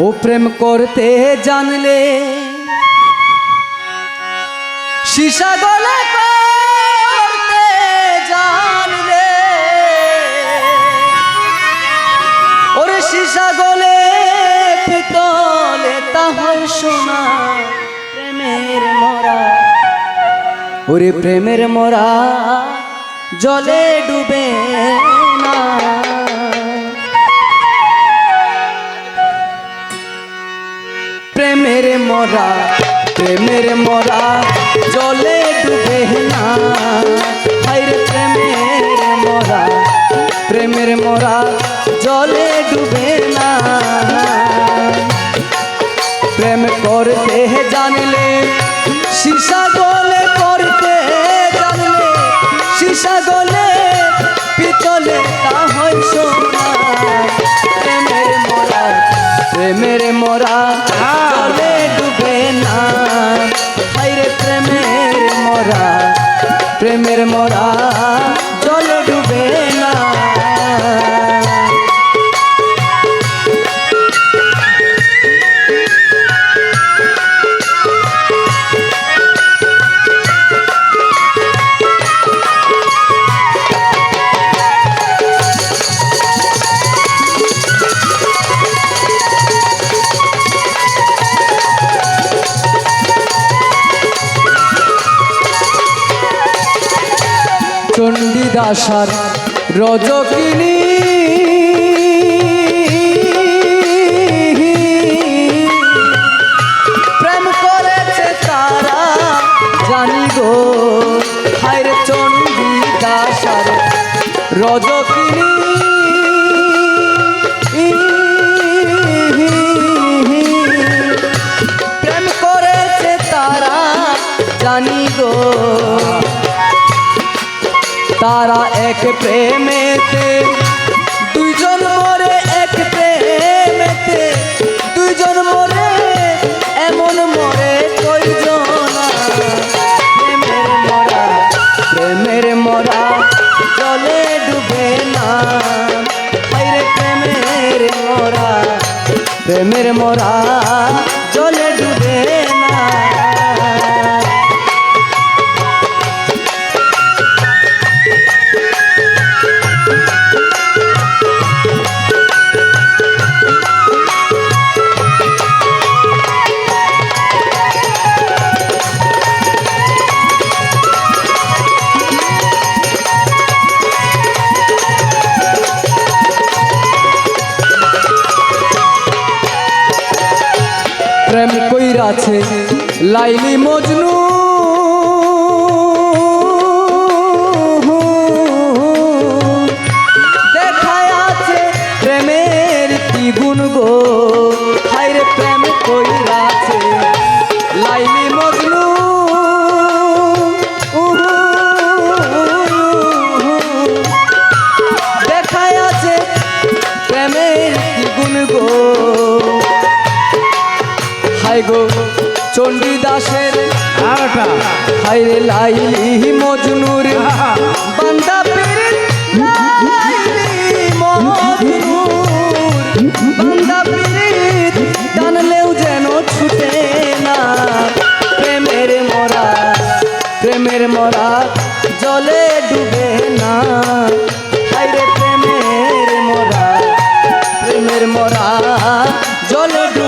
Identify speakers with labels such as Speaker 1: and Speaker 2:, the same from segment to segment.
Speaker 1: ও প্রেম করতে জানলে সীসা গলে জানলে। প্রেমের মরা। ওরে প্রেমের মরা জলে ডুবে প্রেমের মরা প্রেমের মরা, জলে ডুবে না। হাইরে প্রেমের মরা প্রেমের মরা, জলে ডুবে না। প্রেম করতে জানলে, সীসা প্রেমের মরা চণ্ডীদাসার রজকিনী। প্রেম করেছে তারা জানি গো হায় চণ্ডীদাসার রজকিনী। প্রেম প্রেমেতে, দুইজন মরে এক প্রেমেতে, দুইজন মরে এমন মরে কইজনা প্রেমের মরা প্রেমের মরা জলে ডুবে না। প্রেমের মরা প্রেমের মরা প্রেম কইরাছে, লাইলি মজনু। দেখায় আছে প্রেমের কি গুণ গো? হাইরে প্রেম কইরাছে, লাইলি মজনু। হাই গো চণ্ডীদাসের
Speaker 2: আরেকটা
Speaker 1: হাইরে লাইলি মজনুর, বান্দা পীর লাইলি মজনুর, বান্দা পীর যেন ছুটে না। প্রেমের মরা প্রেমের মরা জলে ডুবে না। হাইরে প্রেমের মরা প্রেমের মরা জলে ডুবে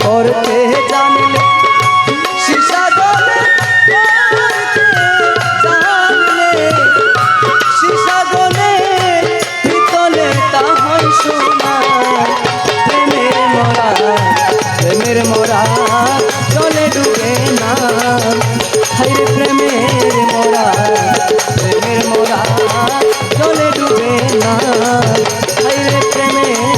Speaker 1: করতে জানলে সিসা দলে করতে জানলে সিসা দলে পিতলে তাহাই সোনার প্রেমের মরা প্রেমের মরা চলে ডুবে না। প্রেমের